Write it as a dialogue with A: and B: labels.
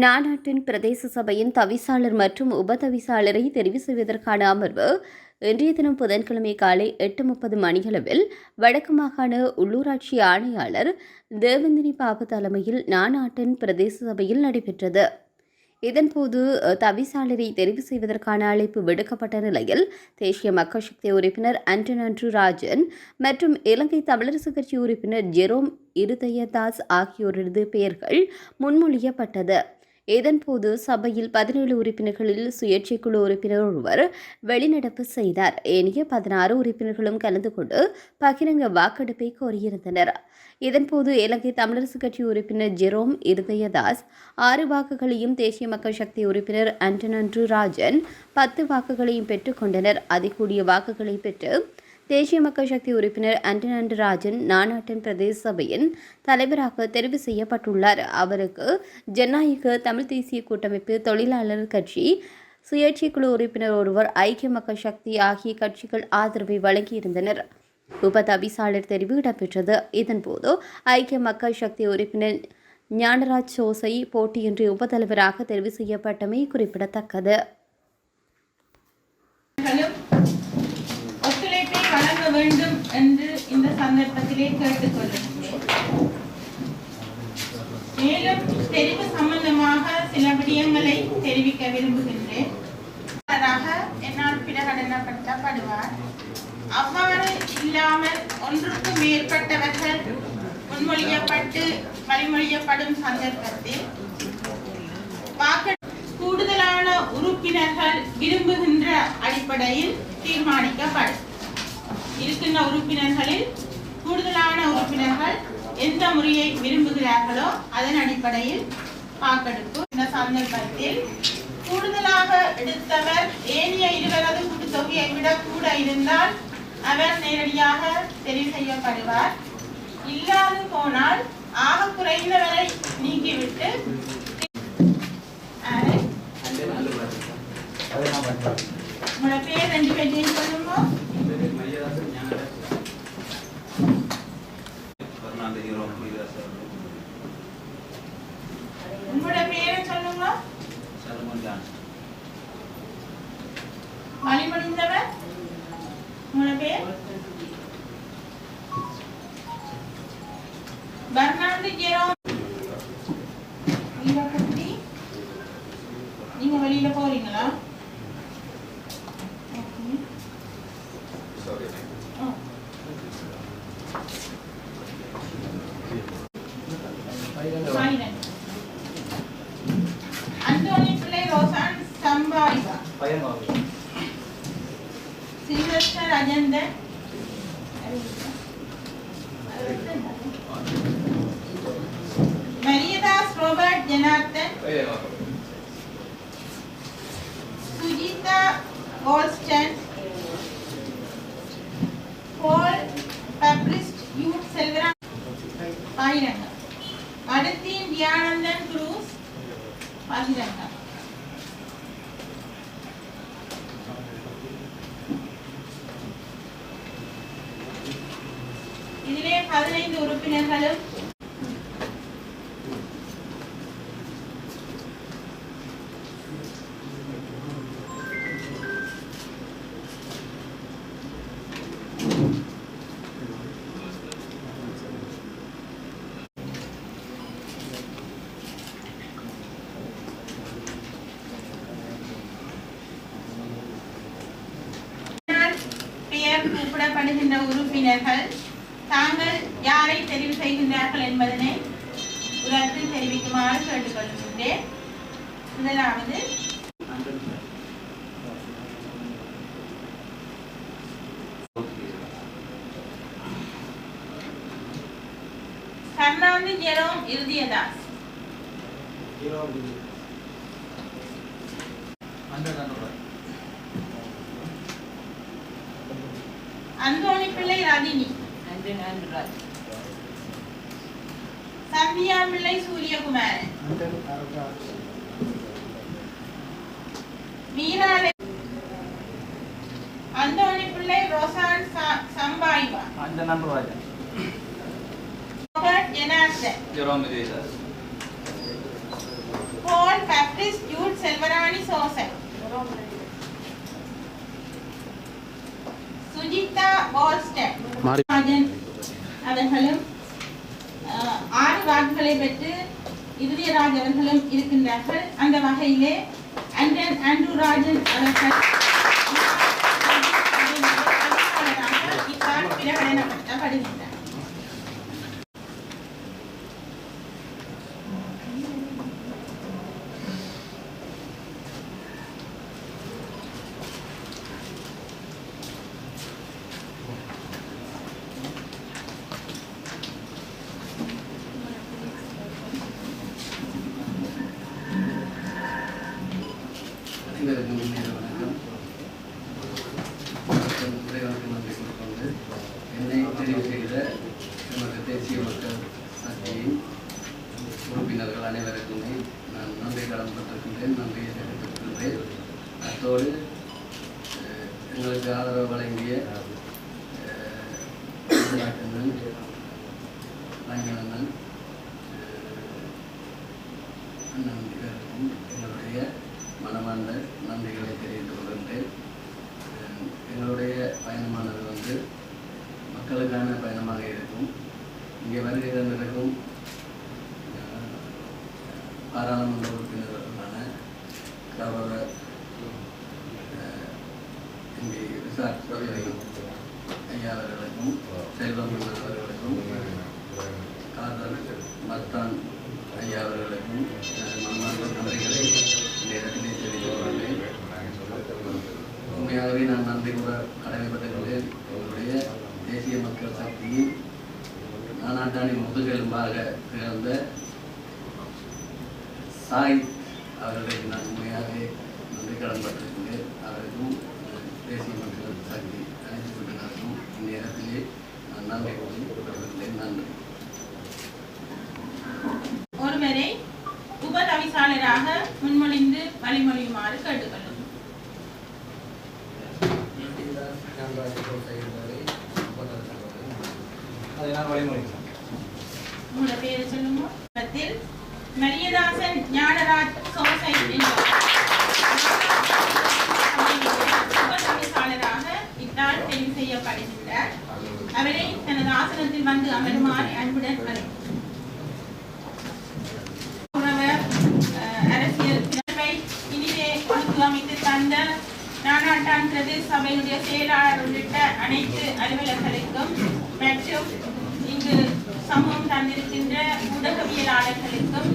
A: நாநாட்டின் பிரதேச சபையின் தவிசாளர் மற்றும் உபதவிசாளரை தெரிவு செய்வதற்கான அமர்வு இன்றைய தினம் புதன்கிழமை காலை எட்டு முப்பது மணியளவில் வடக்கு மாகாண உள்ளூராட்சி ஆணையாளர் தேவந்தினி பாபு தலைமையில் நானாட்டின் பிரதேச சபையில் நடைபெற்றது. இதன்போது தவிசாளரை தெரிவு செய்வதற்கான அழைப்பு விடுக்கப்பட்ட நிலையில் தேசிய மக்கள் சக்தி உறுப்பினர் ஆண்டன் அன்று ராஜன் மற்றும் இலங்கை தமிழரசு கட்சி உறுப்பினர் ஜெரோம் இருதயதாஸ் ஆகியோரது பெயர்கள் முன்மொழியப்பட்டது. இதன்போது சபையில் பதினேழு உறுப்பினர்களில் சுயேட்சை குழு உறுப்பினர் ஒருவர் வெளிநடப்பு செய்தார். ஏனைய பதினாறு உறுப்பினர்களும் கலந்து கொண்டு பகிரங்க வாக்கெடுப்பை கோரியிருந்தனர். இதன்போது இலங்கை தமிழரசு கட்சி உறுப்பினர் ஜெரோம் இருதயதாஸ் ஆறு வாக்குகளையும் தேசிய மக்கள் சக்தி உறுப்பினர் அன்டனன்று ராஜன் பத்து வாக்குகளையும் பெற்றுக்கொண்டனர் அதிகூடிய வாக்குகளை பெற்று தேசிய மக்கள் சக்தி உறுப்பினர் அண்டனண்டு ராஜன் நாநாட்டின் பிரதேச சபையின் தலைவராக தெரிவு செய்யப்பட்டுள்ளார். அவருக்கு ஜனநாயக தமிழ் தேசிய கூட்டமைப்பு தொழிலாளர் கட்சி சுயேட்சை குழு உறுப்பினர் ஒருவர் ஐக்கிய மக்கள் சக்தி ஆகிய கட்சிகள் ஆதரவை வழங்கியிருந்தனர். உப தவிசாளர் தெரிவு இடம்பெற்றது. இதன்போது ஐக்கிய மக்கள் சக்தி உறுப்பினர் ஞானராஜ் சோசை போட்டியின்றி உபதலைவராக தெரிவு செய்யப்பட்டமை குறிப்பிடத்தக்கது.
B: என்று இந்த சந்தர்ப்பத்திலே கேட்டுக்கொள்கின்றேன் மேலும் தெரிவு சம்பந்தமாக சில விடயங்களை தெரிவிக்க விரும்புகின்றேன். என்னால் பிரகடனப்படுத்தப்படுவார். அவ்வாறு இல்லாமல் ஒன்றுக்கு மேற்பட்டவர்கள் முன்மொழியப்பட்டு வழிமொழியப்படும் சந்தர்ப்பத்தில் வாக்கு கூடுதலான உறுப்பினர்கள் விரும்புகின்ற அடிப்படையில் தீர்மானிக்கப்படும். இருக்கின்ற உறுப்பினர்களில் கூடுதலான உறுப்பினர்கள் எந்த முறையை விரும்புகிறார்களோ அதன் அடிப்படையில் வாக்கெடுப்பு. இந்த சந்தர்ப்பத்தில் கூடுதலாக எடுத்தவர் ஏனைய இருவரது கூட்டுத்தொகையை விட கூட இருந்தால் அவர் நேரடியாக தெரிவு செய்யப்படுவார். இல்லாது போனால் ஆக குறைந்தவரை நீக்கி ஆரை? உங்களோட பேர் ரெண்டு பேர்டையும் சொல்லுங்க உங்களோட பேரை சொல்லுங்க வழிமொழிந்தவர் உங்களோட சம்பாரிவா Sylvester Ajanthan Mariyadas Robert Janarthan Sujitha Colston Paul பப்ளிஸ்ட் youth Selvaram பாயிரங்க அடுத்தின் தியானந்தன் cruise பாயிரங்க உறுப்பினர்களும் கூப்பிடப்படுகின்ற உறுப்பினர்கள் தெரிவு செய்கின்றார்கள் என்பதனை உலகத்தில் தெரிவிக்குமாறு கேட்டுக்கொள்கின்றேன் முதலாவது கர்ணாந்து ஜெரோம் இறுதியதாஸ் அந்தோணி பிள்ளை ரதினி சந்தியா பிள்ளை சூரியகுமாரன். மீனாலை. Anthony Pillai Roshan சம்பாய்வா. Robert Janarthan
C: Jerome Vedas.
B: Paul Patrice Jude Selvarani chosen. Sujitha பால்ஸ்டன். ராஜன். அவர்களும் ஆறு பெற்று இருதயராஜ் அவர்களும் இருக்கின்றார்கள். அந்த வகையிலே அண்டன் ஆண்ட்ரூ ராஜன் அவர்கள் இவ்வாறு பிரகடனப்படுத்தப்படுகின்றார்
D: அனைவருக்கும் முன்னேற வணக்கம். இறைவனுக்கு நன்றி கொண்டு என்னை தெரிவு செய்த எமது தேசிய மக்கள் சக்தியின் உறுப்பினர்கள் அனைவருக்குமே நான் நன்றி கடன் பட்டிருக்கின்றேன் நன்றியை தெரிவித்திருக்கின்றேன். அத்தோடு எங்களுக்கு ஆதரவு வழங்கிய அண்ணன் அண்ணன் அண்ணன் இவருக்கும் எங்களுடைய மனமார்ந்த நன்றிகளை தெரிவித்துக் கொள்கின்றேன். எங்களுடைய பயணமானது வந்து மக்களுக்கான பயணமாக இருக்கும். இங்கே வருகை தந்திருக்கும் பாராளுமன்ற உறுப்பினர்களான கௌரவ அஹ், எம்பி ரிசார்ட் சௌகரியம் ஐயா அவர்களுக்கும் செல்வம் அவர்களுக்கும் காதல் மஸ்தான் ஐயா அவர்களுக்கும் அஹ், மனமார்ந்த நன்றிகளை இந்த இடத்திலே தெரிவித்துக் கொள்கிறேன் உண்மையாகவே நான் நன்றி கூட கடமைப்பட்டிருக்கிறேன் உங்களுடைய தேசிய மக்கள் சக்தியின் நானாட்டானின் முதுகெலும்பாக திகழ்ந்த சாய் அவர்களுக்கு நான் உண்மையாகவே நன்றி கடன்பட்டிருக்கின்றேன் அவருக்கும் தேசிய மக்கள் சக்தி அனைத்து உறுப்பினருக்கும் இந்நேரத்திலே நான் நன்றி கூறி கொள்கிறேன் நன்றி.
B: ஒருவரை உபதவிசாளராக முன்மொழிந்து வழிமொழியுமாறு கேட்டுக்கொள்ளும். உங்களோட பேரை சொல்லுங்க. மரியதாசன் ஞானராஜ் இத்தால் தெரிவு செய்யப்படுகின்றார். அவரை தனது ஆசனத்தில் வந்து அமருமாறு அன்புடன் உறவர், அரசியல் இனிதே கொடுத்து அமைத்து தந்த நானாட்டான் பிரதேச சபையுடைய செயலாளர் உள்ளிட்ட அனைத்து அலுவலர்களுக்கும் மற்றும் சமூகம் தந்திருக்கின்ற ஊடகவியலாளர்களுக்கும்